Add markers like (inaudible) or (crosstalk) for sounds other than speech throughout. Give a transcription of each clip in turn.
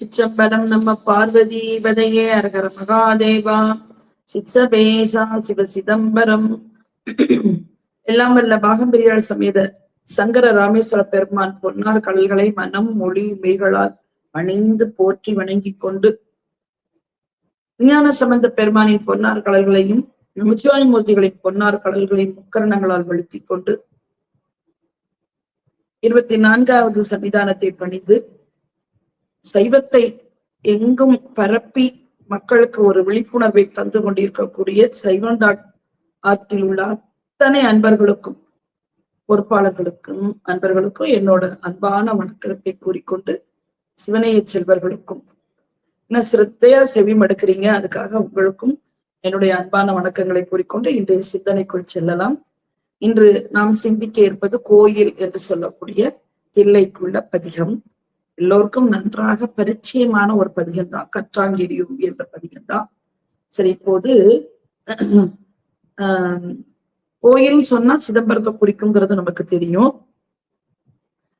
சிற்றம்பலம் நம்ம பார்வதி பதையே அரகர மகாதேவா. சித்சபேசா சிவ சிதம்பரம். எல்லாம் வல்ல பாகம்பிரியாள் சமேத சங்கர ராமேஸ்வர பெருமான் பொன்னார் கடல்களை மனம் மொழி மெய்களால் அணிந்து போற்றி வணங்கிக் கொண்டு விஞ்ஞான சம்பந்த பெருமானின் பொன்னார் கடல்களையும் நமச்சிவாய மூர்த்திகளின் பொன்னார் கடல்களையும் முக்கரணங்களால் வழுத்திக் கொண்டு இருபத்தி நான்காவது சன்னிதானத்தை பணிந்து சைவத்தை எங்கும் பரப்பி மக்களுக்கு ஒரு விழிப்புணர்வை தந்து கொண்டிருக்கக்கூடிய சைவன் டாட் உள்ள அத்தனை அன்பர்களுக்கும் பொறுப்பாளர்களுக்கும் அன்பர்களுக்கும் என்னோட அன்பான வணக்கத்தை கூறிக்கொண்டு சிவனைய செல்வர்களுக்கும். என்ன சிரத்தையா செவி மடுக்கிறீங்க? அதுக்காக உங்களுக்கும் என்னுடைய அன்பான வணக்கங்களை கூறிக்கொண்டு இன்றைய சிந்தனைக்குள் செல்லலாம். இன்று நாம் சிந்திக்க இருப்பது கோயில் என்று சொல்லக்கூடிய தில்லைக்குள்ள பதிகம். எல்லோருக்கும் நன்றாக பரிச்சயமான ஒரு பதிகம் தான். கற்றாங்கிரியும் என்ற பதிகம் தான். சரி இப்போது கோயில் சொன்னா சிதம்பரத்தை குறிக்குங்கிறது நமக்கு தெரியும்.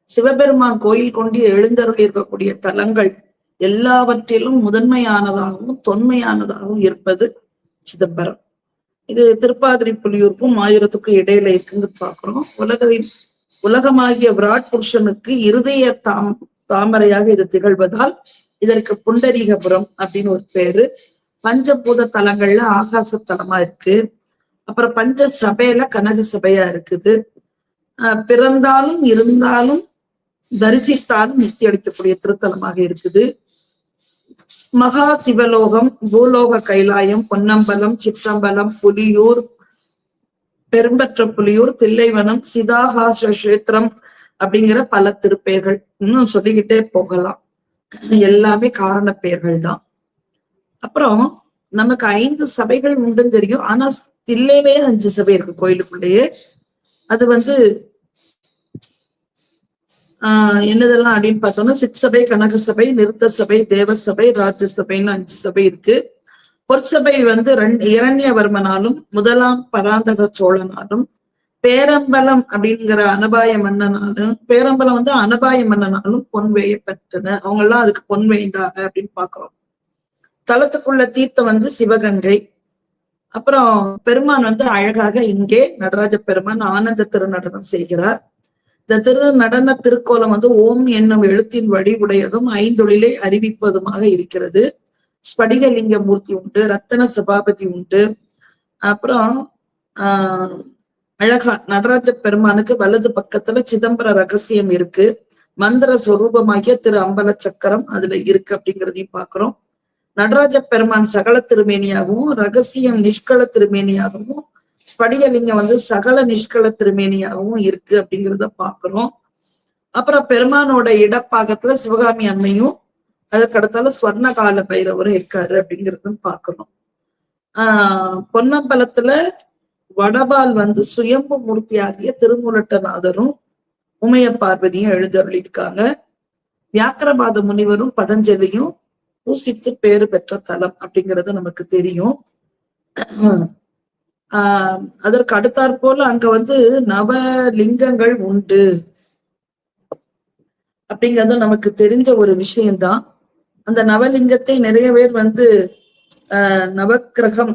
சிவபெருமான் கோயில் கொண்டு எழுந்தருள் இருக்கக்கூடிய தலங்கள் எல்லாவற்றிலும் முதன்மையானதாகவும் தொன்மையானதாகவும் இருப்பது சிதம்பரம். இது திருப்பாதிரி புலியூருக்கும் ஆயிரத்துக்கும் இடையில இருக்குன்னு பாக்குறோம் உலகின் உலகமாகிய விராட் புருஷனுக்கு இருதய தாம் தாமரையாக இது திகழ்வதால் இதற்கு புண்டரீகபுரம் அப்படின்னு ஒரு பேரு. பஞ்சபூத தலங்கள்ல ஆகாச தலமா இருக்கு. அப்புறம் பஞ்ச சபையில கனக சபையா இருக்குது. பிறந்தாலும் இருந்தாலும் தரிசித்தாலும் நித்தி அளிக்கக்கூடிய திருத்தலமாக இருக்குது. மகா சிவலோகம் பூலோக கைலாயம் பொன்னம்பலம் சிற்றம்பலம் புலியூர் பெரும்பற்ற புலியூர் தில்லைவனம் சிதாகாச கஷேத்திரம் அப்படிங்கிற பல திருப்பெயர்கள் இன்னும் சொல்லிக்கிட்டே போகலாம். எல்லாமே காரண பெயர்கள் தான் அப்புறம் நமக்கு ஐந்து சபைகள் உண்டுன்னு தெரியும். ஆனா தில்லையிலே அஞ்சு சபை இருக்கு கோயிலுக்குள்ளேயே. அது வந்து ஆஹ் என்னதெல்லாம் அப்படின்னு பார்த்தோம்னா சிற்சபை கனக சபை நிறுத்த சபை தேவ சபை ராஜ்யசபைன்னு அஞ்சு சபை இருக்கு. பொற்சபை வந்து ரெண்டு இரண்யவர்மனாலும் முதலாம் பராந்தக சோழனாலும் பேரம்பலம் அப்படிங்கிற அனபாய மன்னனாலும் பேரம்பலம் வந்து அனபாய மன்னனாலும் பொன் வேயப்பட்டன. அவங்க எல்லாம் அதுக்கு பொன் வேய்ந்தாங்க அப்படின்னு பாக்குறோம் தலத்துக்குள்ள தீர்த்தம் வந்து சிவகங்கை. அப்புறம் பெருமான் வந்து அழகாக இங்கே நடராஜ பெருமான் ஆனந்த திருநடனம் செய்கிறார். இந்த திரு நடன திருக்கோலம் வந்து ஓம் என்னும் எழுத்தின் வழி உடையதும் ஐந்தொழிலை அறிவிப்பதுமாக இருக்கிறது. ஸ்படிகலிங்க மூர்த்தி உண்டு ரத்தன சபாபதி உண்டு. அப்புறம் ஆஹ் அழகா நடராஜ பெருமானுக்கு வலது பக்கத்துல சிதம்பர ரகசியம் இருக்கு. மந்திர சொரூபமாகிய திரு அம்பல சக்கரம் அதுல இருக்கு அப்படிங்கிறதையும் பாக்குறோம். நடராஜ பெருமான் சகல திருமேனியாகவும் ரகசியம் நிஷ்கல திருமேனியாகவும் ஸ்படிகலிங்கம் வந்து சகல நிஷ்கல திருமேனியாகவும் இருக்கு அப்படிங்கிறத பாக்குறோம். அப்புறம் பெருமானோட இடப்பாகத்துல சிவகாமி அன்னையும் அதுக்கடுத்தால ஸ்வர்ண கால பைரவரும் இருக்காரு அப்படிங்கிறதும் பார்க்கணும் ஆஹ் பொன்னம்பலத்துல வடபால் வந்து சுயம்பு மூர்த்தியாகிய திருமுரட்டநாதரும் உமைய பார்வதியும் எழுதருளிருக்காங்க வியாக்கரபாத முனிவரும் பதஞ்சலியும் பூசித்து பேறு பெற்ற தலம் அப்படிங்கிறது நமக்கு தெரியும். ஆஹ் அதற்கு அடுத்தாற் போல அங்க வந்து நவலிங்கங்கள் உண்டு அப்படிங்கிறது நமக்கு தெரிஞ்ச ஒரு விஷயம்தான். அந்த நவலிங்கத்தை நிறைய பேர் வந்து ஆஹ் நவக்கிரகம்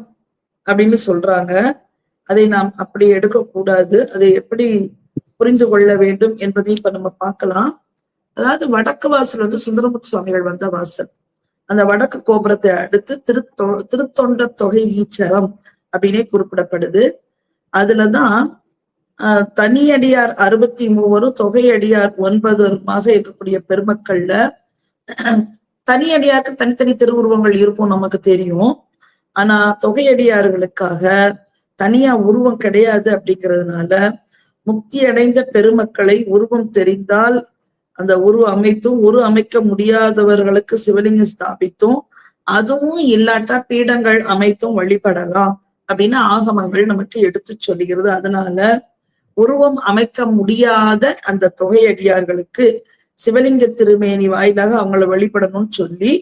அப்படின்னு சொல்றாங்க. அதை நாம் அப்படி எடுக்கக்கூடாது. அதை எப்படி புரிந்து கொள்ள வேண்டும் என்பதை இப்ப நம்ம பார்க்கலாம். அதாவது வடக்கு வாசல் வந்து சுந்தரமுத்து சுவாமிகள் வந்த வாசல். அந்த வடக்கு கோபுரத்தை அடுத்து திருத்தொ திருத்தொண்ட தொகை ஈச்சரம் அப்படின்னே குறிப்பிடப்படுது. அதுலதான் ஆஹ் தனியடியார் அறுபத்தி மூவரும் தொகையடியார் ஒன்பதுமாக இருக்கக்கூடிய பெருமக்கள்ல தனியடியாருக்கு தனித்தனி திருவுருவங்கள் இருக்கும் நமக்கு தெரியும். ஆனா தொகையடியார்களுக்காக தனியா உருவம் கிடையாது அப்படிங்கிறதுனால முக்தி அடைந்த பெருமக்களை உருவம் தெரிந்தால் அந்த உரு அமைத்தும் உரு அமைக்க முடியாதவர்களுக்கு சிவலிங்கம் ஸ்தாபித்தும் அதுவும் இல்லாட்டா பீடங்கள் அமைத்தும் வழிபடலாம் அப்படின்னு ஆகமங்கள் நமக்கு எடுத்து சொல்லுகிறது அதனால உருவம் அமைக்க முடியாத அந்த தொகையடியார்களுக்கு சிவலிங்க திருமேனி வாயிலாக அவங்கள வழிபடணும்னு சொல்லி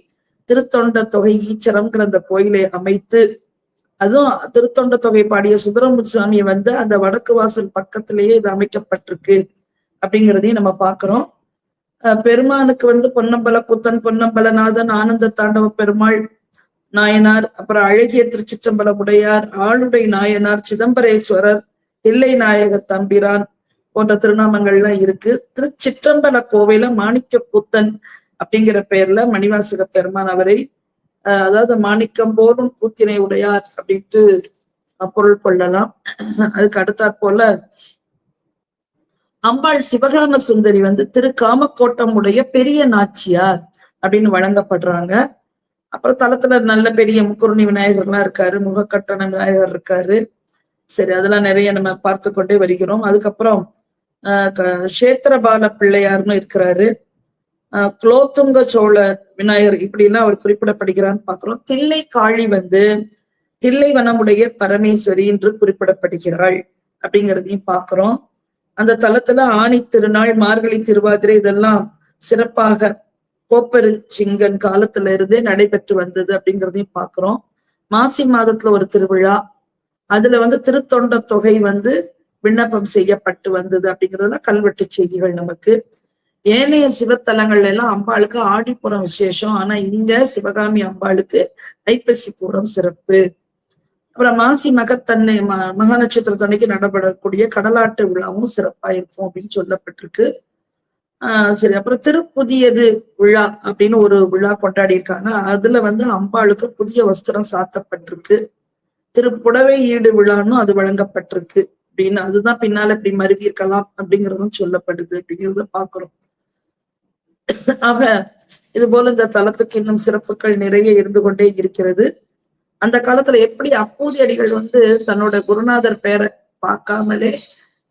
திருத்தொண்ட தொகை ஈச்சரம்ங்கிற அந்த கோயிலை அமைத்து அதுவும் திருத்தொண்ட தொகை பாடிய சுந்தரமுத்து சுவாமி வந்து அந்த வடக்கு வாசல் பக்கத்திலேயே இது அமைக்கப்பட்டிருக்கு அப்படிங்கிறதையும் நம்ம பாக்குறோம் அஹ் பெருமானுக்கு வந்து பொன்னம்பல புத்தன் பொன்னம்பலநாதன் ஆனந்த தாண்டவ பெருமாள் நாயனார் அப்புறம் அழகிய திருச்சிற்றம்பல உடையார் ஆளுடை நாயனார் சிதம்பரேஸ்வரர் தில்லை நாயக தம்பிரான் போன்ற திருநாமங்கள்லாம் இருக்கு. திருச்சிற்றம்பல கோவில மாணிக்க புத்தன் அப்படிங்கிற பெயர்ல மணிவாசக பெருமான் அவரை அதாவது மாணிக்கம் போலும் கூத்தினை உடையார் அப்படின்ட்டு பொருள் கொள்ளலாம். அதுக்கு அடுத்தாற் போல அம்பாள் சிவகாம சுந்தரி வந்து திரு காமக்கோட்டம் உடைய பெரிய நாச்சியார் அப்படின்னு வழங்கப்படுறாங்க. அப்புறம் தளத்துல நல்ல பெரிய முக்குருணி விநாயகர்லாம் இருக்காரு முகக்கட்டண விநாயகர் இருக்காரு. சரி அதெல்லாம் நிறைய நம்ம பார்த்து கொண்டே வருகிறோம். அதுக்கப்புறம் ஆஹ் க- கஷேத்திரபால பிள்ளையார்னு இருக்கிறாரு. குலோத்துங்க சோழ விநாயகர் இப்படி எல்லாம் அவர் குறிப்பிடப்படுகிறான்னு பாக்குறோம் தில்லை காளி வந்து தில்லை வனமுடைய பரமேஸ்வரி என்று குறிப்பிடப்படுகிறாள் அப்படிங்கிறதையும் பார்க்கிறோம். அந்த தலத்துல ஆணி திருநாள் மார்கழி திருவாதிரை இதெல்லாம் சிறப்பாக கோப்பெரு சிங்கன் காலத்துல இருந்தே நடைபெற்று வந்தது அப்படிங்கிறதையும் பார்க்கிறோம். மாசி மாதத்துல ஒரு திருவிழா அதுல வந்து திருத்தொண்ட தொகை வந்து விண்ணப்பம் செய்யப்பட்டு வந்தது அப்படிங்கிறதுலாம் கல்வெட்டு செய்திகள் நமக்கு. ஏனைய சிவத்தலங்கள்ல எல்லாம் அம்பாளுக்கு ஆடிப்புறம் விசேஷம். ஆனா இங்க சிவகாமி அம்பாளுக்கு ஐப்பசி பூரம் சிறப்பு. அப்புறம் மாசி மகத்தன்னை ம மகா நட்சத்திரத்தன்னைக்கு நடைபெறக்கூடிய கடலாட்டு விழாவும் சிறப்பா இருக்கும் அப்படின்னு சொல்லப்பட்டிருக்கு. ஆஹ் சரி அப்புறம் திருப்புதியது விழா அப்படின்னு ஒரு விழா கொண்டாடி இருக்காங்க அதுல வந்து அம்பாளுக்கு புதிய வஸ்திரம் சாத்தப்பட்டிருக்கு. திருப்புடவை ஈடு விழான்னு அது வழங்கப்பட்டிருக்கு அப்படின்னு. அதுதான் பின்னால இப்படி மருவி இருக்கலாம் அப்படிங்கறதும் சொல்லப்படுது அப்படிங்கறத பாக்குறோம். ஆக இது போல இந்த தலத்துக்கு இன்னும் சிறப்புகள் நிறைய இருந்து கொண்டே இருக்கிறது. அந்த காலத்துல எப்படி அப்பூதி அடிகள் வந்து தன்னோட குருநாதர் பேரை பார்க்காமலே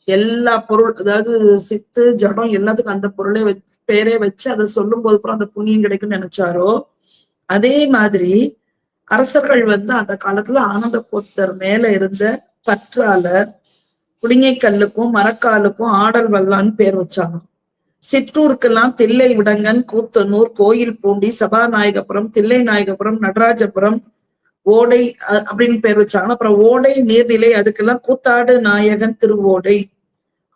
எல்லா பொருள் அதாவது சித்து ஜடம் எல்லாத்துக்கும் அந்த பொருளை வச்சு பேரே வச்சு அதை சொல்லும் போது கூட அந்த புண்ணியம் கிடைக்கும்னு நினைச்சாரோ? அதே மாதிரி அரசர்கள் வந்து அந்த காலத்துல ஆனந்த கூத்தர் மேல இருந்த பற்றால குடிங்கை கல்லுக்கும் மரக்காலுக்கும் ஆடல் வல்லான்னு பேர் வச்சாங்க. சிற்றூருக்கெல்லாம் தில்லை விடங்கன் கூத்தனூர் கோயில் பூண்டி சபாநாயகபுரம் தில்லை நாயகபுரம் நடராஜபுரம் ஓடை அப்படின்னு பேர் வச்சாங்க அப்புறம் ஓடை நீர்நிலை அதுக்கெல்லாம் கூத்தாடு நாயகன் திருவோடை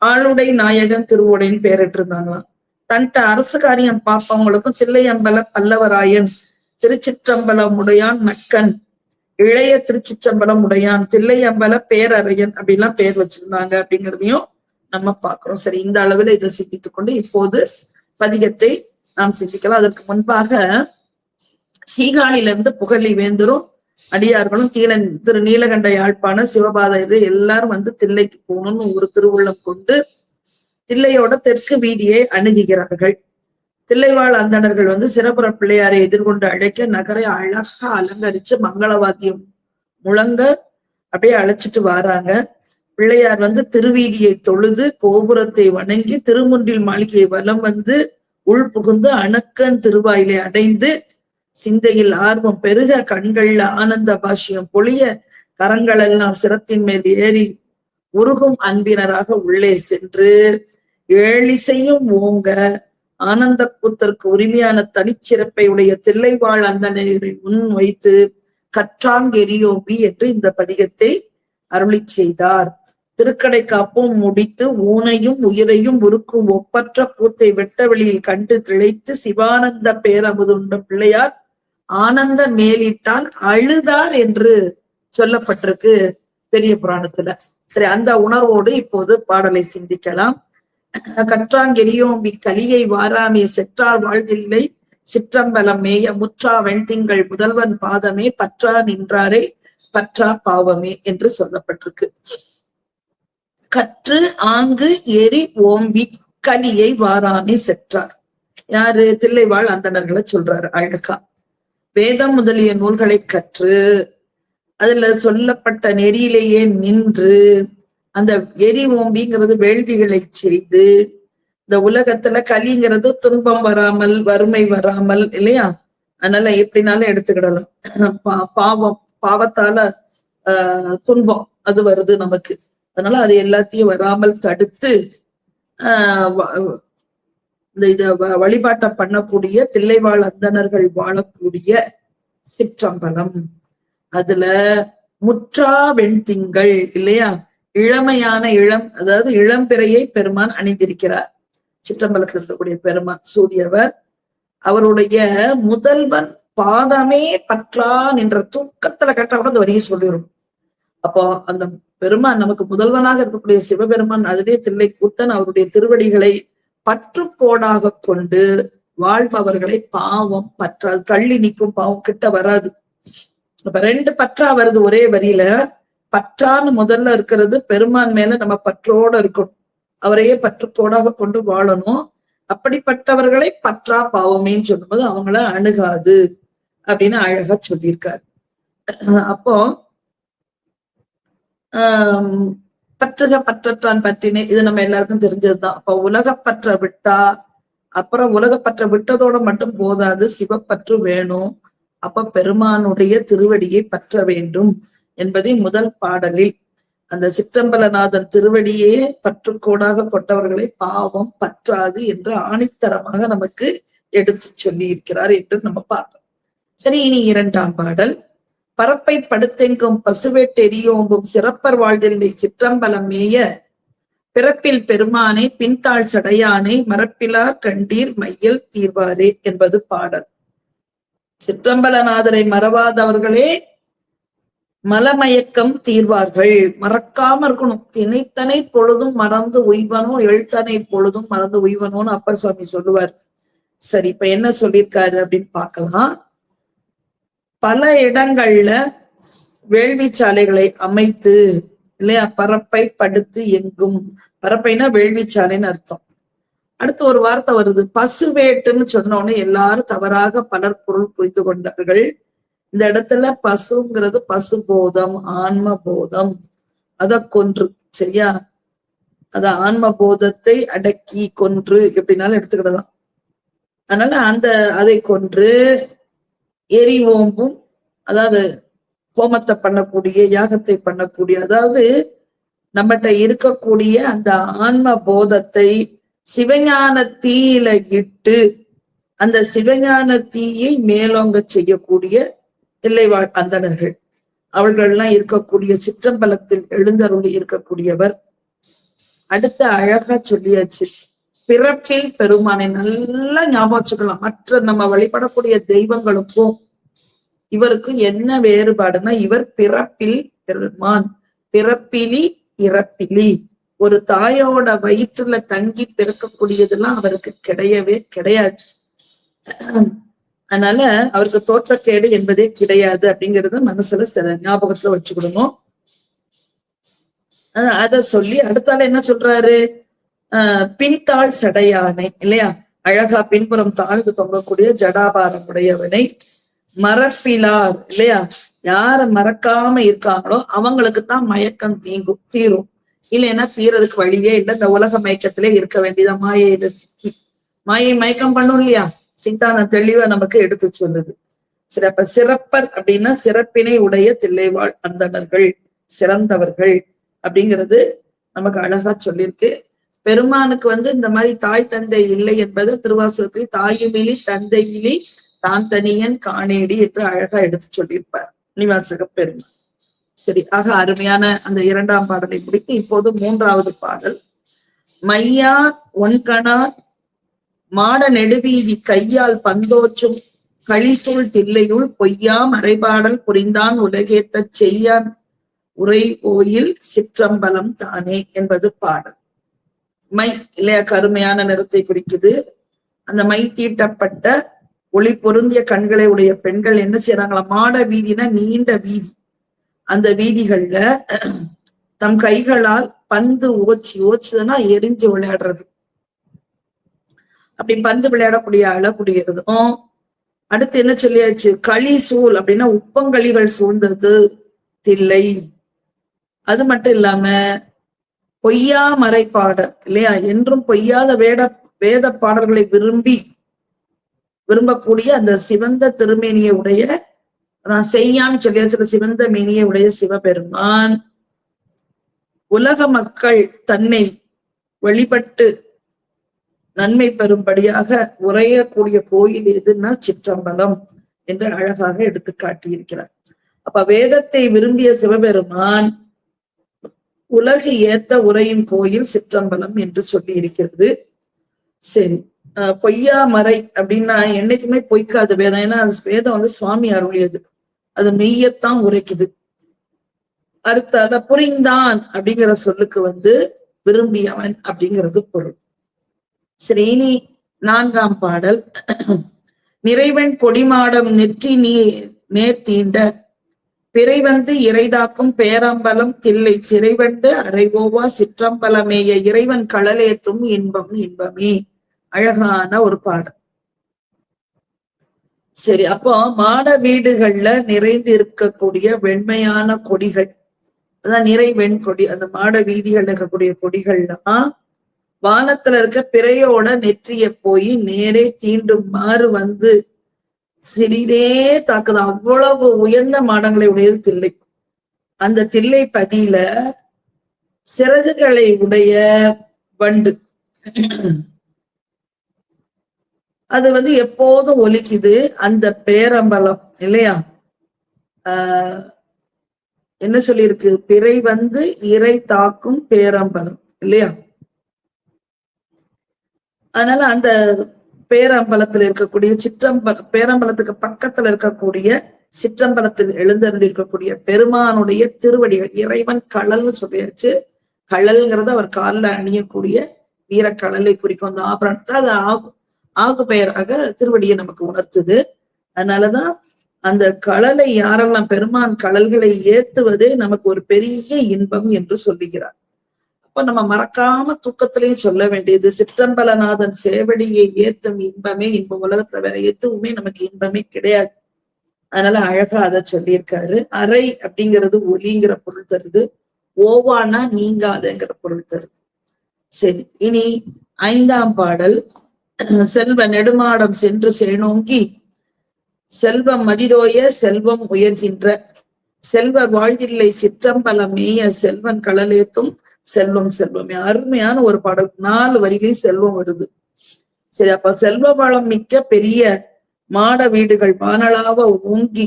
ஆளுடை நாயகன் திருவோடைன்னு பேரிட்டு இருந்தாங்களாம் தன்ட்ட அரசு காரியம் பார்ப்பவங்களுக்கும் தில்லையம்பல பல்லவராயன் திருச்சிற்றம்பலம் உடையான் நக்கன் இளைய திருச்சிற்றம்பலம் உடையான் தில்லையம்பல பேரறையன் அப்படிலாம் பேர் வச்சிருந்தாங்க அப்படிங்கிறதையும் நம்ம பார்க்கிறோம். சரி இந்த அளவில் இதை சிந்தித்துக் கொண்டு இப்போது பதிகத்தை நாம் சிந்திக்கலாம். அதற்கு முன்பாக சீகானிலிருந்து புகழி வேந்தரும் அடியார்களும் கீழன் திரு நீலகண்ட யாழ்ப்பாண சிவபாத இது எல்லாரும் வந்து தில்லைக்கு போகணும்னு ஒரு திருவுள்ளம் கொண்டு தில்லையோட தெற்கு வீதியை அணுகுகிறார்கள். தில்லைவாழ் அந்தணர்கள் வந்து சிறப்புற பிள்ளையாரை எதிர்கொண்டு அழைக்க நகரை அழகா அலங்கரிச்சு மங்களவாத்தியம் முழங்க அப்படியே அழைச்சிட்டு வராங்க. பிள்ளையார் வந்து திருவீதியை தொழுது கோபுரத்தை வணங்கி திருமுன்றில் மாளிகையை வலம் வந்து உள் புகுந்து அணக்கன் திருவாயிலை அடைந்து சிந்தையில் ஆர்வம் பெருக கண்கள்ல ஆனந்த பாஷ்யம் பொழிய கரங்களெல்லாம் சிரத்தின் மேல் ஏறி உருகும் அன்பினராக உள்ளே சென்று ஏழிசையும் ஓங்க ஆனந்த கூத்தருக்கு உரிமையான தனிச்சிறப்பை உடைய தில்லைவாழ் அந்தனரை முன் வைத்து கற்றாங்கெரியோம்பி என்று இந்த பதிகத்தை அருளி செய்தார். திருக்கடை காப்பும் முடித்து ஊனையும் உயிரையும் உருக்கும் ஒப்பற்ற கூத்தை வெட்ட வெளியில் கண்டு திளைத்து சிவானந்த பேரமுதுண்ட பிள்ளையார் ஆனந்த மேலிட்டால் அழுதார் என்று சொல்லப்பட்டிருக்கு பெரிய புராணத்துல. சரி அந்த உணர்வோடு இப்போது பாடலை சிந்திக்கலாம். கற்றாங்கெரியோம்பி கலியை வாராமே செற்றார் வாழ்தில்லை சிற்றம்பலம் மேய முற்றா வெண்திங்கள் முதல்வன் பாதமே பற்றா நின்றாரே பற்றா பாவமே என்று சொல்லப்பட்டிருக்கு. கற்று ஆங்கு எரி ஓம்பி கலியை வாராமே செற்றார். யாரு? தில்லைவாழ் அந்தணர்களை சொல்றாரு அழகா. வேதம் முதலிய நூல்களை கற்று அதுல சொல்லப்பட்ட நெறியிலேயே நின்று அந்த எரி ஓம்பிங்கிறது வேள்விகளை செய்து இந்த உலகத்துல கலிங்கிறது துன்பம் வராமல் வறுமை வராமல் இல்லையா? அதனால எப்படினாலும் எடுத்துக்கிடலாம். பா- பாவம் பாவத்தால ஆஹ் துன்பம் அது வருது நமக்கு. அதனால அது எல்லாத்தையும் வராமல் தடுத்து இந்த இத வ- வழிபாட்டை பண்ணக்கூடிய தில்லைவாழ் அந்தணர்கள் வாழக்கூடிய சிற்றம்பலம். அதுல முற்றா வெண்திங்கள் இல்லையா? இளமையான இளம் அதாவது இளம்பிறையை பெருமான் அணிந்திருக்கிறார். சிற்றம்பலத்தில் இருக்கக்கூடிய பெருமான் சூரியவர். அவருடைய முதல்வன் பாதமே பற்றா நின்ற தூக்கத்துல கட்ட கூட அந்த வரியை சொல்லிடும் அப்போ அந்த பெருமான் நமக்கு முதல்வனாக இருக்கக்கூடிய சிவபெருமான் அதிலே தில்லை கூத்தன் அவருடைய திருவடிகளை பற்றுக்கோடாக கொண்டு வாழ்பவர்களை பாவம் பற்றாது தள்ளி நிற்கும் பாவம் கிட்ட வராது. அப்ப ரெண்டு பற்றா வருது ஒரே வரியில பற்றான்னு முதல்ல இருக்கிறது பெருமான் மேல நம்ம பற்றோட இருக்கணும். அவரையே பற்றுக்கோடாக கொண்டு வாழணும். அப்படிப்பட்டவர்களை பற்றா பாவமேன்னு சொல்லும்போது அவங்கள அணுகாது அப்படின்னு அழகா சொல்லியிருக்காரு. அப்போ பற்றுக பற்றத்தான் பற்றினே இது நம்ம எல்லாருக்கும் தெரிஞ்சதுதான். அப்ப உலகப்பற்ற விட்டா அப்புறம் உலகப்பற்ற விட்டதோட மட்டும் போதாது சிவப்பற்று வேணும். அப்ப பெருமானுடைய திருவடியை பற்ற வேண்டும் என்பதை முதல் பாடலில். அந்த சிற்றம்பலநாதன் திருவடியே பற்றுக்கோடாக கொண்டவர்களை பாவம் பற்றாது என்று ஆணித்தரமாக நமக்கு எடுத்து சொல்லி இருக்கிறார் என்று நம்ம பார்ப்போம் சரி இனி இரண்டாம் பாடல். பரப்பை படுத்தெங்கும் பசுவேட்டெரியோம்பும் சிறப்பர் வாழ்தலை சிற்றம்பலம் மேய பிறப்பில் பெருமானை பின்தாள் சடையானை மரப்பிலார் கண்டீர் மையல் தீர்வாரே என்பது பாடல். சிற்றம்பலநாதரை மறவாதவர்களே மலமயக்கம் தீர்வார்கள். மறக்காம இருக்கணும். தினைத்தனை பொழுதும் மறந்து உய்வனோ எழுத்தனை பொழுதும் மறந்து உய்வனோன்னு அப்பர் சுவாமி சொல்லுவார். சரி இப்ப என்ன சொல்லியிருக்காரு அப்படின்னு பார்க்கலாம். பல இடங்கள்ல வேள்வி சாலைகளை அமைத்து இல்லையா? பரப்பை படுத்து எங்கும். பரப்பைனா வேள்வி சாலைன்னு அர்த்தம். அடுத்து ஒரு வார்த்தை வருது. பசுவேட்டுன்னு சொன்ன உடனே எல்லாரும் தவறாக பலர் பொருள் புரிந்து கொண்டார்கள். இந்த இடத்துல பசுங்கிறது பசு போதம் ஆன்ம போதம் அத கொன்று சரியா? அத ஆன்ம போதத்தை அடக்கி கொன்று எப்படினாலும் எடுத்துக்கிடலாம். அதனால அந்த அதை கொன்று எரி ஓம்பும் அதாவது ஹோமத்தை பண்ணக்கூடிய யாகத்தை பண்ணக்கூடிய அதாவது நம்மகிட்ட இருக்கக்கூடிய அந்த ஆன்ம போதத்தை சிவஞான தீயில இட்டு அந்த சிவஞான தீயை மேலோங்க செய்யக்கூடிய தில்லைவாழ் அந்தணர்கள். அவர்கள்லாம் இருக்கக்கூடிய சிற்றம்பலத்தில் எழுந்தருளி இருக்கக்கூடியவர். அடுத்த அழகா சொல்லியாச்சு. பிறப்பில் பெருமானை நல்லா ஞாபகம் வச்சுக்கலாம். மற்ற நம்ம வழிபடக்கூடிய தெய்வங்களுக்கும் இவருக்கும் என்ன வேறுபாடுன்னா இவர் பிறப்பில் பெருமான். பிறப்பிலி இறப்பிலி. ஒரு தாயோட வயிற்றுல தங்கி பிறக்கக்கூடியதெல்லாம் அவருக்கு கிடையவே கிடையாது. அதனால அவருக்கு தோற்றக்கேடு என்பதே கிடையாது அப்படிங்கறத மனசுல சில ஞாபகத்துல வச்சுக்கிடணும். அத சொல்லி அடுத்தால என்ன சொல்றாரு? ஆஹ் பின்தாள் சடையானை இல்லையா? அழகா பின்புறம் தாழ்ந்து தொங்கக்கூடிய ஜடாபாரம் உடையவனை மறப்பிலார் இல்லையா? யார மறக்காம இருக்காங்களோ அவங்களுக்கு தான் மயக்கம் தீங்கும் தீரும். இல்லைன்னா தீரதுக்கு வழியே இல்லை இந்த உலக மயக்கத்திலே இருக்க வேண்டியதான் மாயை சிக்கி மாயை மயக்கம் பண்ணும் இல்லையா? சித்தாந்தம் தெளிவா நமக்கு எடுத்து சொல்லுது. சரி அப்ப சிறப்பர் அப்படின்னா சிறப்பினை உடைய தில்லைவாழ் அந்தணர்கள் சிறந்தவர்கள் அப்படிங்கிறது நமக்கு அழகா சொல்லியிருக்கு. பெருமானுக்கு வந்து இந்த மாதிரி தாய் தந்தை இல்லை என்பது திருவாசகத்தில் தாயுமிலி தந்தையிலி தான் தனியன் காணேடி என்று அழகா எடுத்து சொல்லியிருப்பார் நிவாசக பெருமான். சரி ஆக அருமையான அந்த இரண்டாம் பாடலை முடித்து இப்போது மூன்றாவது பாடல். மையா ஒன்கணார் மாட நெடுவீதி கையால் பந்தோச்சும் களிசூழ் தில்லையுள் பொய்யா மறைபாடல் புரிந்தான் உலகேத்த செய்யான் உரை கோயில் சிற்றம்பலம் தானே என்பது பாடல். மை இல்லையா கருமையான நிறத்தை குறிக்குது. அந்த மை தீட்டப்பட்ட ஒளி பொருந்திய கண்களை உடைய பெண்கள் என்ன செய்யறாங்களா மாட வீதினா நீண்ட வீதி. அந்த வீதிகள்ல தம் கைகளால் பந்து ஓச்சி ஓச்சுதுன்னா எரிஞ்சு விளையாடுறது. அப்படி பந்து விளையாடக்கூடிய அழக்கூடியதும் அடுத்து என்ன சொல்லியாச்சு? களி சூழ் அப்படின்னா உப்பங்களிகள் சூழ்ந்தது தில்லை. அது மட்டும் இல்லாம பொய்யா மறைப்பாடல் இல்லையா? என்றும் பொய்யாத வேட வேத பாடல்களை விரும்பி விரும்பக்கூடிய அந்த சிவந்த திருமேனியை உடைய நான் செய்யான்னு சொல்லியாச்சு சிவந்த மேனியை உடைய சிவபெருமான். உலக மக்கள் தன்னை வழிபட்டு நன்மை பெறும்படியாக உரையக்கூடிய கோயில் எதுன்னா சிற்றம்பலம் என்று அழகாக எடுத்து காட்டியிருக்கிறார் அப்ப வேதத்தை விரும்பிய சிவபெருமான் உலகு ஏத்த உரையின் கோயில் சிற்றம்பலம் என்று சொல்லி இருக்கிறது சரி பொய்யா மறை அப்படின்னா என்னைக்குமே பொய்க்காது வேதம். ஏன்னா அது வேதம் வந்து சுவாமி அருளியது. அது மெய்யத்தான் உரைக்குது. அடுத்த புரிந்தான் அப்படிங்கிற சொல்லுக்கு வந்து விரும்பியவன் அப்படிங்கிறது பொருள். சரி இனி நான்காம் பாடல். (clears throat) நிறைவன் பொடிமாடம் நெற்றி நீ நேர்த்தீண்ட பிறை வந்து இறைதாக்கும் பேரம்பலம் தில்லை சிறைவண்டு அரைவோவா சிற்றம்பலமேய இறைவன் களலேத்தும் இன்பம் இன்பமே. அழகான ஒரு பாடல். சரி அப்போ மாட வீடுகள்ல நிறைந்து இருக்கக்கூடிய வெண்மையான கொடிகள் அதான் நிறை வெண்கொடி அந்த மாட வீதிகள் இருக்கக்கூடிய கொடிகள்லாம் வானத்துல இருக்க பிறையோட நெற்றிய போய் நேரே தீண்டுமாறு வந்து சிறிதே தாக்குது. அவ்வளவு உயர்ந்த மாடங்களை உடையது தில்லை. அந்த தில்லை பதியில சிறகுகளை உடைய வண்டு. அது வந்து எப்போதும் ஒலிக்குது? அந்த பேரம்பலம் இல்லையா? ஆஹ் என்ன சொல்லியிருக்கு? பிறை வந்து இறை தாக்கும் பேரம்பலம் இல்லையா? அதனால அந்த பேரம்பலத்தில் இருக்கக்கூடிய சிற்றம்ப பேரம்பலத்துக்கு பக்கத்துல இருக்கக்கூடிய சிற்றம்பலத்தில் எழுந்தருள் இருக்கக்கூடிய பெருமானுடைய திருவடிகள் இறைவன் கழல்னு சொல்லியாச்சு. கழல்ங்கிறது அவர் காலில் அணியக்கூடிய வீரக்கழலை குறிக்கும் அந்த ஆபரணத்தை. அது ஆகு ஆகு பெயராக திருவடியை நமக்கு உணர்த்துது. அதனாலதான் அந்த கழலை யாரெல்லாம் பெருமான் கழல்களை ஏத்துவதே நமக்கு ஒரு பெரிய இன்பம் என்று சொல்லுகிறார். அப்ப நம்ம மறக்காம தூக்கத்திலையும் சொல்ல வேண்டியது. சிற்றம்பலநாதன் சேவடியை ஏத்தும் இன்பமே இன்பம். உலகத்துல வேற எதுவுமே நமக்கு இன்பமே கிடையாது. அதனால அழகா அதை சொல்லியிருக்காரு. அறை அப்படிங்கிறது ஒலிங்கிற பொருள் தருது. ஓவானா நீங்காதங்கிற பொருள் தருது. சரி இனி ஐந்தாம் பாடல். செல்வ நெடுமாடம் சென்று சேனோங்கி செல்வம் மதிதோய செல்வம் உயர்கின்ற செல்வ வாழ்வில்லை சிற்றம்பலம் மேய செல்வன் கடலேத்தும் செல்வம் செல்வமே. அருமையான ஒரு பாடல். நாலு வரியிலையும் செல்வம் வருது. சரி அப்ப செல்வ வளம் மிக்க பெரிய மாட வீடுகள் வானளாவ ஓங்கி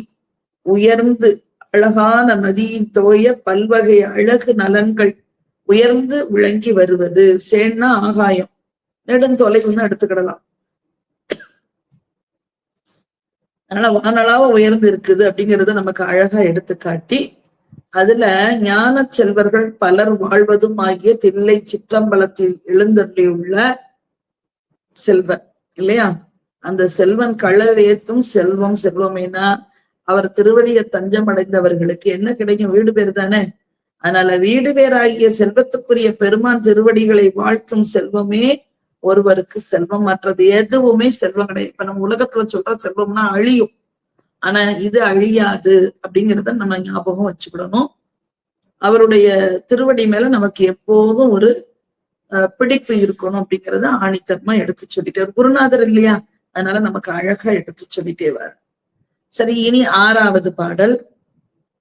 உயர்ந்து அழகான நதியின் தோய பல்வகை அழகு நலன்கள் உயர்ந்து விளங்கி வருவது. சேன்னா ஆகாயம். நெடுந்தொலைவுன்னு எடுத்துக்கிடலாம் அதனால வானளாவ உயர்ந்து இருக்குது அப்படிங்கறத நமக்கு அழகா எடுத்து காட்டி அதுல ஞான செல்வர்கள் பலர் வாழ்வதும் ஆகிய தில்லை சிற்றம்பலத்தில் எழுந்தருளியுள்ள செல்வன் இல்லையா? அந்த செல்வன் கள்ளர் ஏத்தும் செல்வம் செல்வமேனா? அவர் திருவடியை தஞ்சம் அடைந்தவர்களுக்கு என்ன கிடைக்கும்? வீடு பேர் தானே? அதனால வீடு பேராகிய செல்வத்துக்குரிய பெருமான் திருவடிகளை வாழ்த்தும் செல்வமே ஒருவருக்கு செல்வம். மற்றது எதுவுமே செல்வம் கிடையாது. இப்ப நம்ம உலகத்துல சொல்ற செல்வம்னா அழியும். ஆனா இது அழியாது அப்படிங்கிறத நம்ம ஞாபகம் வச்சுக்கிடணும். அவருடைய திருவடி மேல நமக்கு எப்போதும் ஒரு பிடிப்பு இருக்கணும் அப்படிங்கறத ஆணித்தன்மா எடுத்து சொல்லிட்டே குருநாதர் இல்லையா? அதனால நமக்கு அழகா எடுத்து சொல்லிட்டே வர சரி இனி ஆறாவது பாடல்.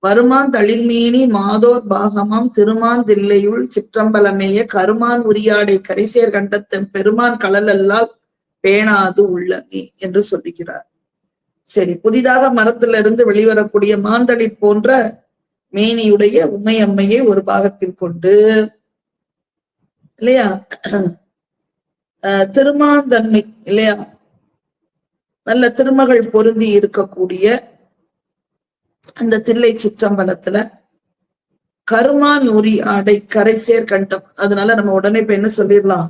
வருமான் தளிர்மீனி மாதோர் பாகமாம் திருமான் தில்லையுள் சிற்றம்பலமேய கருமான் உரியாடை கரிசேர் கண்டத்தன் பெருமான் கலலல்லால் பேணாது உள்ளமே என்று சொல்லுகிறார். சரி புதிதாக மரத்துல இருந்து வெளிவரக்கூடிய மாந்தளி போன்ற மேனியுடைய உண்மை அம்மையை ஒரு பாகத்தில் கொண்டு இல்லையா? திருமாந்தன்மை இல்லையா? நல்ல திருமகள் பொருந்தி இருக்கக்கூடிய அந்த தில்லை சிற்றம்பலத்துல கருமான் உரி ஆடை கரைசேர் கண்டம். அதனால நம்ம உடனே இப்ப என்ன சொல்லிடலாம்?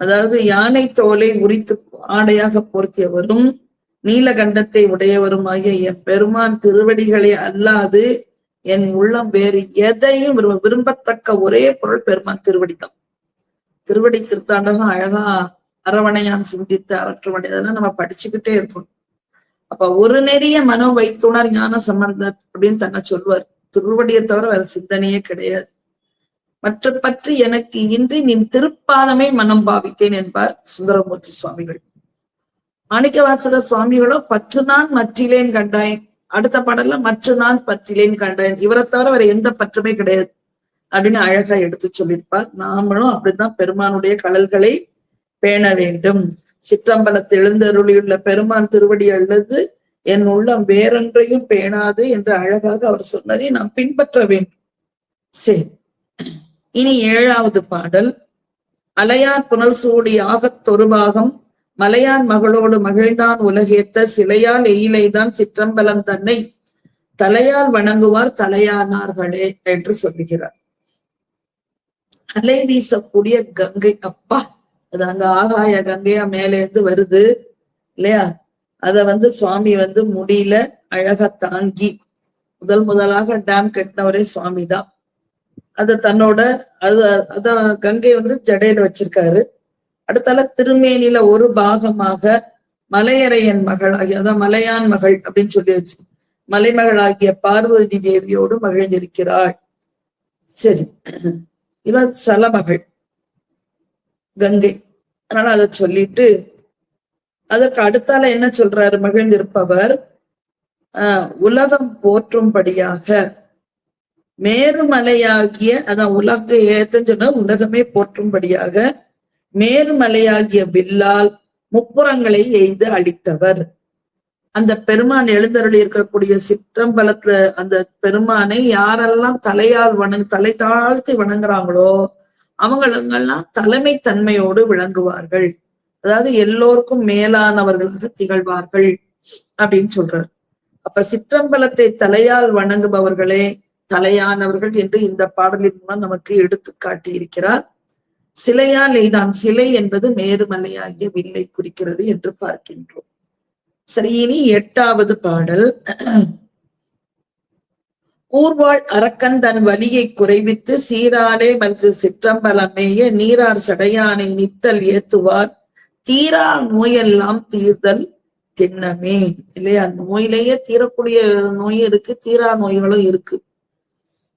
அதாவது யானை தோலை உரித்து ஆடையாக பொருத்தியவரும் நீலகண்டத்தை உடையவரும் என் பெருமான் திருவடிகளை அல்லாது என் உள்ளம் வேறு எதையும் விரும்ப விரும்பத்தக்க ஒரே பொருள் பெருமான் திருவடிதான். திருவடி திருத்தாண்டகம் அழகா அரவணையான் சிந்தித்து அரற்றுவடி இதெல்லாம் நம்ம படிச்சுக்கிட்டே இருப்போம் அப்ப ஒரு நெறிய மனோ வைத்துணர் ஞான சம்பந்தர் அப்படின்னு தன்னை சொல்வார். திருவடியை தவிர வேற சிந்தனையே கிடையாது. மற்ற பற்றி எனக்கு இன்றி நின் திருப்பாதமே மனம் பாவித்தேன் என்பார் சுந்தரமூர்த்தி சுவாமிகள். மாணிக்கவாசக சுவாமிகளோ பற்று நான் மற்றிலேன் கண்டாய். அடுத்த பாடல்ல மற்ற நான் பற்றிலேன் கண்டேன் இவரை தவிர வேற எந்த பற்றுமே கிடையாது. அப்படின்னு அழகா எடுத்து சொல்லியிருப்பார். நாமளும் அப்படித்தான் பெருமானுடைய கடல்களை பேண வேண்டும். சிற்றம்பலத்தில் எழுந்தருளியுள்ள பெருமான் திருவடி அல்லது என் உள்ளம் வேறொன்றையும் பேணாது என்று அழகாக அவர் சொன்னதை நாம் பின்பற்ற வேண்டும். சரி. இனி ஏழாவது பாடல் அலையார் புனல் சூடி ஆகத் தொருபாகம் மலையான் மகளோடு மகிழ்ந்தான் உலகேத்த சிலையால் எயிலைதான் சிற்றம்பலம் தன்னை தலையால் வணங்குவார் தலையானார்களே என்று சொல்லுகிறார். அலை வீசக்கூடிய கங்கை அப்பா அது அங்க ஆகாய கங்கையா மேல இருந்து வருது இல்லையா? அத வந்து சுவாமி வந்து முடியல அழகா தாங்கி முதல் முதலாக டேம் கட்டினவரே சுவாமி தான் அத தன்னோட அது அதான் கங்கை வந்து ஜடையில வச்சிருக்காரு. அடுத்தால திருமேனில ஒரு பாகமாக மலையரையன் மகளாகி அதான் மலையான் மகள் அப்படின்னு சொல்லி வச்சு மலைமகளாகிய பார்வதி தேவியோடு மகிழ்ந்திருக்கிறாள். சரி இவ சலமகள் கங்கை. அதனால அதை சொல்லிட்டு அதற்கு அடுத்தால என்ன சொல்றாரு மகிழ்ந்திருப்பவர் ஆஹ் உலகம் போற்றும்படியாக மேருமலையாகிய அதான் உலக ஏத்தன்னு சொன்னா உலகமே போற்றும்படியாக மேருமலையாகிய வில்லால் முப்புறங்களை எய்து அழித்தவர் அந்த பெருமான் எழுந்தருளி இருக்கக்கூடிய சிற்றம்பலத்துல அந்த பெருமானை யாரெல்லாம் தலையால் வணங்கு தலை தாழ்த்தி வணங்குறாங்களோ அவங்களெல்லாம் தலைமை தன்மையோடு விளங்குவார்கள். அதாவது எல்லோருக்கும் மேலானவர்களாக திகழ்வார்கள் அப்படின்னு சொல்றார். அப்ப சிற்றம்பலத்தை தலையால் வணங்குபவர்களே தலையானவர்கள் என்று இந்த பாடலின் மூலம் நமக்கு எடுத்து காட்டி இருக்கிறார் சிலையால் எய்தான் சிலை என்பது மேருமலையாகிய வில்லை குறிக்கிறது என்று பார்க்கின்றோம். சரி இனி எட்டாவது பாடல். ஊர்வாழ் அரக்கன் தன் வலியை குறைவித்து சீராலே மல்கு சிற்றம்பலமேய நீரார் சடையானை நித்தல் ஏத்துவார். தீரா நோயெல்லாம் தீர்தல் திண்ணமே. இல்லையா? நோயிலேயே தீரக்கூடிய நோய் இருக்கு தீரா நோய்களும் இருக்கு.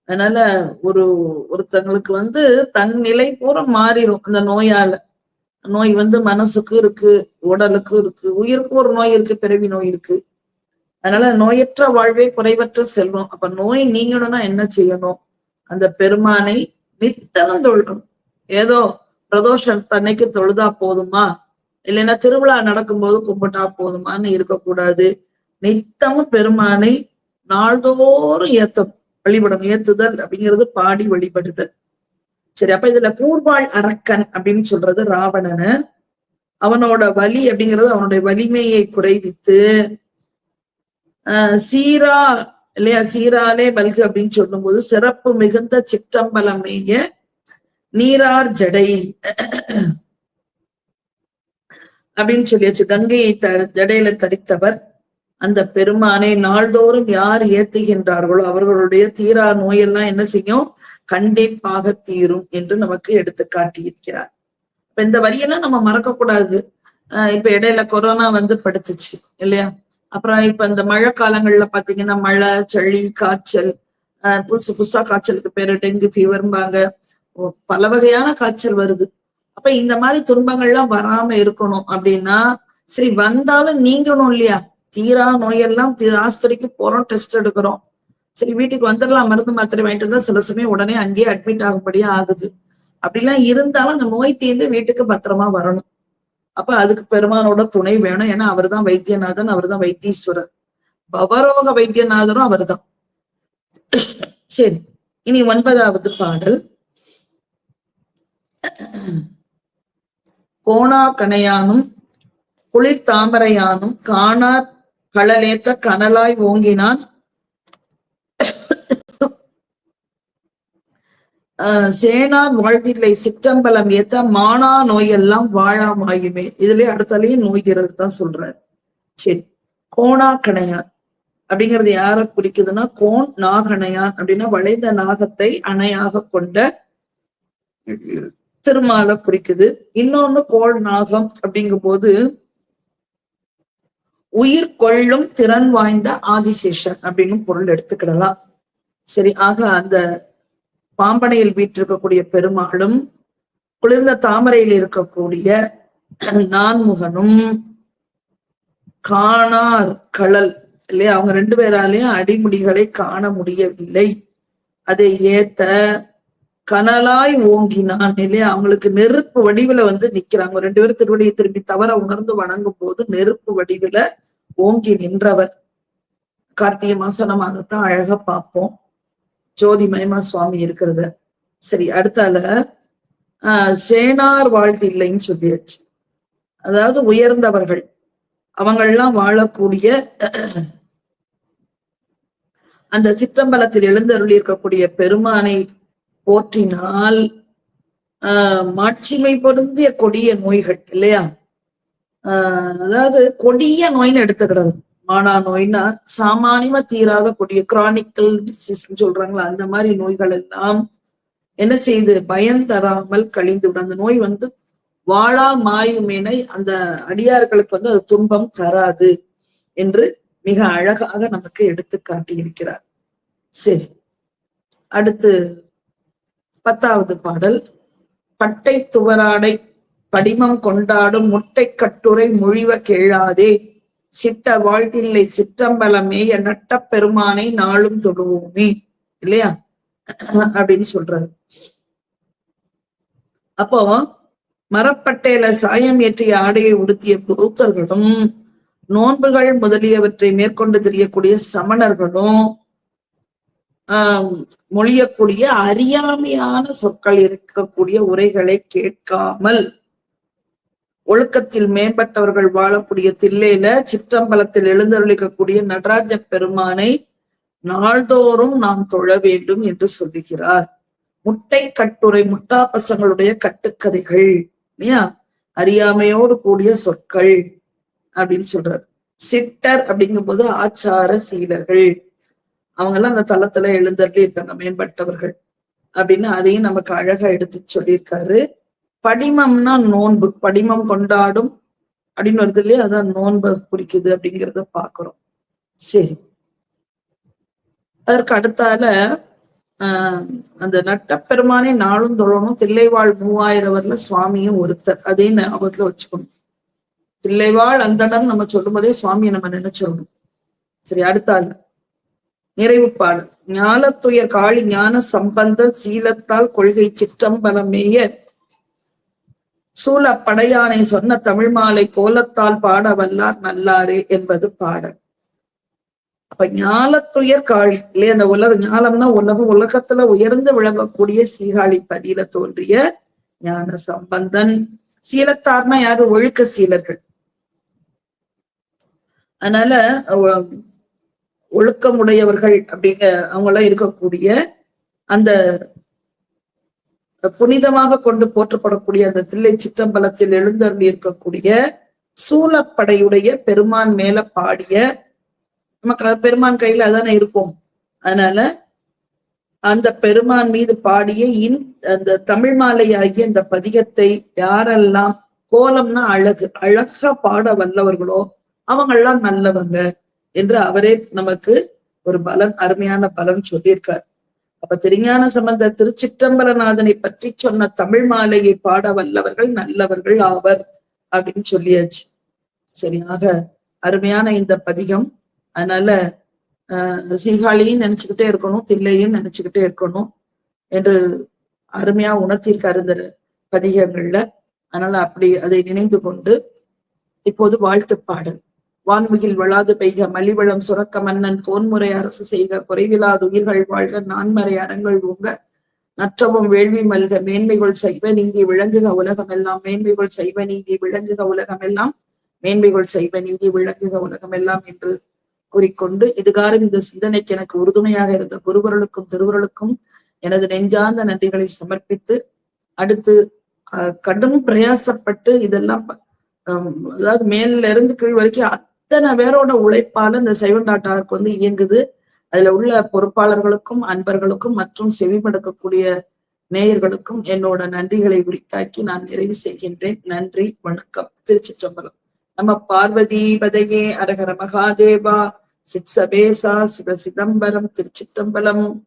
அதனால ஒரு ஒருத்தங்களுக்கு வந்து தன் நிலை பூரா மாறிடும் அந்த நோயால. நோய் வந்து மனசுக்கு இருக்கு உடலுக்கு இருக்கு உயிருக்கு ஒரு நோய் இருக்கு பிறவி நோய் இருக்கு. அதனால நோயற்ற வாழ்வே குறைவற்ற செல்வம். அப்ப நோய் நீங்கணும்னா என்ன செய்யணும்? அந்த பெருமானை நித்தனம் தொழணும். ஏதோ பிரதோஷம் தன்னைக்கு தொழுதா போதுமா? இல்லைன்னா திருவிழா நடக்கும்போது கும்பிட்டா போதுமான்னு இருக்கக்கூடாது. நித்தமும் பெருமானை நாள்தோறும் ஏத்தணும். வழிபடும் ஏத்துதல் அப்படிங்கிறது பாடி வழிபடுதல். சரி அப்ப இதுல கூர்வாள் அரக்கன் அப்படின்னு சொல்றது ராவணனு. அவனோட வலி அப்படிங்கிறது அவனுடைய வலிமையை குறைவித்து ஆஹ் சீரா இல்லையா சீராலே வல்கு அப்படின்னு சொல்லும்போது சிறப்பு மிகுந்த சிற்றம்பலமேய நீரார் ஜடை அப்படின்னு சொல்லியாச்சு. கங்கையை த ஜடையில தரித்தவர். அந்த பெருமானை நாள்தோறும் யார் ஏத்துகின்றார்களோ அவர்களுடைய தீரா நோயெல்லாம் என்ன செய்யும்? கண்டிப்பாக தீரும் என்று நமக்கு எடுத்து காட்டியிருக்கிறார். இப்ப இந்த வரியெல்லாம் நம்ம மறக்க கூடாது ஆஹ் இப்ப இடையில கொரோனா வந்து படுத்துச்சு இல்லையா? அப்புறம் இப்ப இந்த மழை காலங்கள்ல பாத்தீங்கன்னா மழை சளி காய்ச்சல் ஆஹ் புதுசு புதுசா காய்ச்சலுக்கு பேரு டெங்கு ஃபீவர்ம்பாங்க பல வகையான காய்ச்சல் வருது. அப்ப இந்த மாதிரி துன்பங்கள்லாம் வராம இருக்கணும் அப்படின்னா சரி வந்தாலும் நீங்கணும் இல்லையா? தீரா நோயெல்லாம் ஆஸ்பத்திரிக்கு போறோம் டெஸ்ட் எடுக்கிறோம். சரி வீட்டுக்கு வந்துடலாம் மருந்து மாத்திரை வாங்கிட்டு இருந்தா சில சமயம் உடனே அங்கேயே அட்மிட் ஆகும்படியா ஆகுது. அப்படிலாம் இருந்தாலும் அந்த நோய் தீர்ந்து வீட்டுக்கு பத்திரமா வரணும். அப்ப அதுக்கு பெருமானோட துணை வேணும். ஏன்னா அவர் தான் வைத்தியநாதன் அவர் தான் வைத்தீஸ்வரர். பவரோக வைத்தியநாதரும் அவர் தான் சரி இனி ஒன்பதாவது பாடல். கோணா கணையானும் குளிர் தாமரையானும் காணார் களலேத்த கனலாய் ஓங்கினான். சேனார் வாழ்த்தில்லை சிற்றம்பலம் ஏத்த மானா நோயெல்லாம் வாழாமாயுமே. இதுலயே அடுத்தாலேயும் நோய் தான் சொல்றாரு. சரி கோணா கணையான் அப்படிங்கிறது யார குறிக்குதுன்னா கோன் நாகணையான் அப்படின்னா வளைந்த நாகத்தை அணையாக கொண்ட திருமாலை குறிக்குது. இன்னொன்னு கோள் நாகம் அப்படிங்கும் போது உயிர் கொள்ளும் திறன் வாய்ந்த ஆதிசேஷன் அப்படின்னு பொருள் எடுத்துக்கிடலாம். சரி ஆக அந்த பாம்பனையில் வீற்றிருக்கக்கூடிய பெருமாளும் குளிர்ந்த தாமரையில் இருக்கக்கூடிய நான்முகனும் காணார் களல் இல்லையா? அவங்க ரெண்டு பேராலையும் அடிமுடிகளை காண முடியவில்லை. அதை ஏத்த கனலாய் ஓங்கினான் இல்லையா? அவங்களுக்கு நெருப்பு வடிவுல வந்து நிக்கிறாங்க. ரெண்டு பேரும் திருவடியை திரும்பி தவற உணர்ந்து வணங்கும் போது நெருப்பு வடிவுல ஓங்கி நின்றவர். கார்த்திகை மாசம் நம்ம அதைத்தான் அழகா பார்ப்போம். ஜோதி மயமா சுவாமி இருக்கிறத. சரி அடுத்தால ஆஹ் சேனார் வாழ்த்து இல்லைன்னு சொல்லியாச்சு. அதாவது உயர்ந்தவர்கள். அவங்கெல்லாம் வாழக்கூடிய அந்த சிற்றம்பலத்தில் எழுந்தருளி இருக்கக்கூடிய பெருமானை போற்றினால் ஆஹ் மாட்சிமை பொருந்திய கொடிய நோய்கள் இல்லையா? ஆஹ் அதாவது கொடிய நோய்னு எடுத்துக்கிறது. மானா நோய்னா சாமானியமா தீராத கொடிய கிரானிக்கல் டிசீஸ் சொல்றாங்களா? அந்த மாதிரி நோய்கள் எல்லாம் என்ன செய்து பயம் தராமல் கழிந்து விடும் அந்த நோய் வந்து வாழா மாயுமேனை அந்த அடியார்களுக்கு வந்து அது துன்பம் தராது என்று மிக அழகாக நமக்கு எடுத்து காட்டியிருக்கிறார். சரி அடுத்து பத்தாவது பாடல். பட்டை துவராடை படிமம் கொண்டாடும் முட்டை கட்டுரை மொழிவ கேளாதே. சிட்ட வாழ்த்தில்லை சிற்றம்பலமேய நட்ட பெருமானை நாளும் தொடுவோமே இல்லையா? அப்படின்னு சொல்றாரு. அப்போ மரப்பட்டையில சாயம் ஏற்றிய ஆடையை உடுத்திய புத்தர்களும் நோன்புகள் முதலியவற்றை மேற்கொண்டு தெரியக்கூடிய சமணர்களும் மொழியக்கூடிய அறியாமையான சொற்கள் இருக்கக்கூடிய உரைகளை கேட்காமல் ஒழுக்கத்தில் மேம்பட்டவர்கள் வாழக்கூடிய தில்லையில சிற்றம்பலத்தில் எழுந்தருளிக்கக்கூடிய நடராஜ பெருமானை நாள்தோறும் நாம் தொழ வேண்டும் என்று சொல்லுகிறார். முட்டை கட்டுரை முட்டா பசங்களுடைய கட்டுக்கதைகள் இல்லையா? அறியாமையோடு கூடிய சொற்கள் அப்படின்னு சொல்றார். சிட்டர் அப்படிங்கும் போது ஆச்சார சீலர்கள். அவங்க எல்லாம் அந்த தளத்துல எழுந்தருளி இருக்காங்க மேம்பட்டவர்கள். அப்படின்னு அதையும் நமக்கு அழகா எடுத்து சொல்லியிருக்காரு. படிமம்னா நோன்பு படிமம் கொண்டாடும் அப்படின்னு வருது இல்லையா? அதான் நோன்பு குறிக்குது அப்படிங்கிறத பாக்குறோம் சரி. அதற்கு அடுத்தால ஆஹ் அந்த நட்டப்பெருமானே நாளும் தொழணும் தில்லைவாழ் மூவாயிரவர்ல சுவாமியும் ஒருத்தர். அதே ஞாபகத்துல வச்சுக்கணும். தில்லைவாழ் அந்தடம் நம்ம சொல்லும் போதே சுவாமியை நம்ம நினைச்சிடணும். சரி அடுத்தால. நிறைவுப்பாடு. பாடல் ஞானத்துயர் காளி ஞான சம்பந்தன் சீலத்தால் கொள்கை சிற்றம்பலமேய சூழ படையானை சொன்ன தமிழ் மாலை கோலத்தால் பாட வல்லார் நல்லாரே என்பது பாடல். அப்ப ஞானத்துயர் காளி இல்லையா? அந்த உலக ஞானம்னா உலகம் உலகத்துல உயர்ந்து விளங்கக்கூடிய சீகாழி படியில தோன்றிய ஞான சம்பந்தன். சீலத்தார்னா யாரு? ஒழுக்க சீலர்கள். அதனால ஒழுக்கமுடையவர்கள் அப்படிங்க அவங்க எல்லாம் இருக்கக்கூடிய அந்த புனிதமாக கொண்டு போற்றப்படக்கூடிய அந்த தில்லை சிற்றம்பலத்தில் எழுந்தருளி இருக்கக்கூடிய சூழப்படையுடைய பெருமான் மேல பாடிய நமக்கு பெருமான் கையில அதானே இருக்கும். அதனால அந்த பெருமான் மீது பாடிய இன் அந்த தமிழ் மாலை ஆகிய இந்த பதிகத்தை யாரெல்லாம் கோலம்னா அழகு அழகா பாட வல்லவர்களோ அவங்கெல்லாம் நல்லவங்க. என்று அவரே நமக்கு ஒரு பலன் அருமையான பலன் சொல்லியிருக்கார். அப்ப திருஞான சம்பந்த திருச்சிற்றம்பலநாதனை பற்றி சொன்ன தமிழ் மாலையை பாட வல்லவர்கள் நல்லவர்கள் ஆவர் அப்படின்னு சொல்லியாச்சு. சரியாக அருமையான இந்த பதிகம். அதனால ஆஹ் சீகாழியும் நினைச்சுக்கிட்டே இருக்கணும் தில்லையும் நினைச்சுக்கிட்டே இருக்கணும் என்று அருமையா உணர்த்தியிருக்காரு இந்த பதிகங்கள்ல. அதனால அப்படி அதை நினைந்து கொண்டு இப்போது வாழ்த்து பாடல். வான்மிகில் வளாது பெய்க மலிவளம் சுரக்க மன்னன் கோன்முறை அரசு செய்க குறைவிலாது உயிர்கள் வாழ்க நான்மறை அறங்கள் ஊங்க நற்றவும் வேள்வி மல்க மேன்மைகள் செய்வ நீதி விளங்குக உலகம் எல்லாம் மேன்மைகள் செய்வ நீதி விளங்குக உலகம் எல்லாம் மேன்மைகள் செய்வ நீதி விளங்குக உலகம் எல்லாம் என்று கூறிக்கொண்டு இதுகாரம் இந்த சிந்தனைக்கு எனக்கு உறுதுணையாக இருந்த குருவர்களுக்கும் திருவருளுக்கும் எனது நெஞ்சார்ந்த நன்றிகளை சமர்ப்பித்து அடுத்து கடும் பிரயாசப்பட்டு இதெல்லாம் அதாவது மேல இருந்து கீழ் வரைக்கும் அத்தனை பேரோட உழைப்பால இந்த சைவன் வந்து இயங்குது. அதுல உள்ள பொறுப்பாளர்களுக்கும் அன்பர்களுக்கும் மற்றும் செவிமடுக்கக்கூடிய நேயர்களுக்கும் என்னோட நன்றிகளை உரித்தாக்கி நான் நிறைவு செய்கின்றேன். நன்றி வணக்கம். திருச்சிற்றம்பலம். நம்ம பார்வதி பதையே அரகர மகாதேவா. சித் சபேசா சிவ சிதம்பரம் திருச்சிற்றம்பலம்.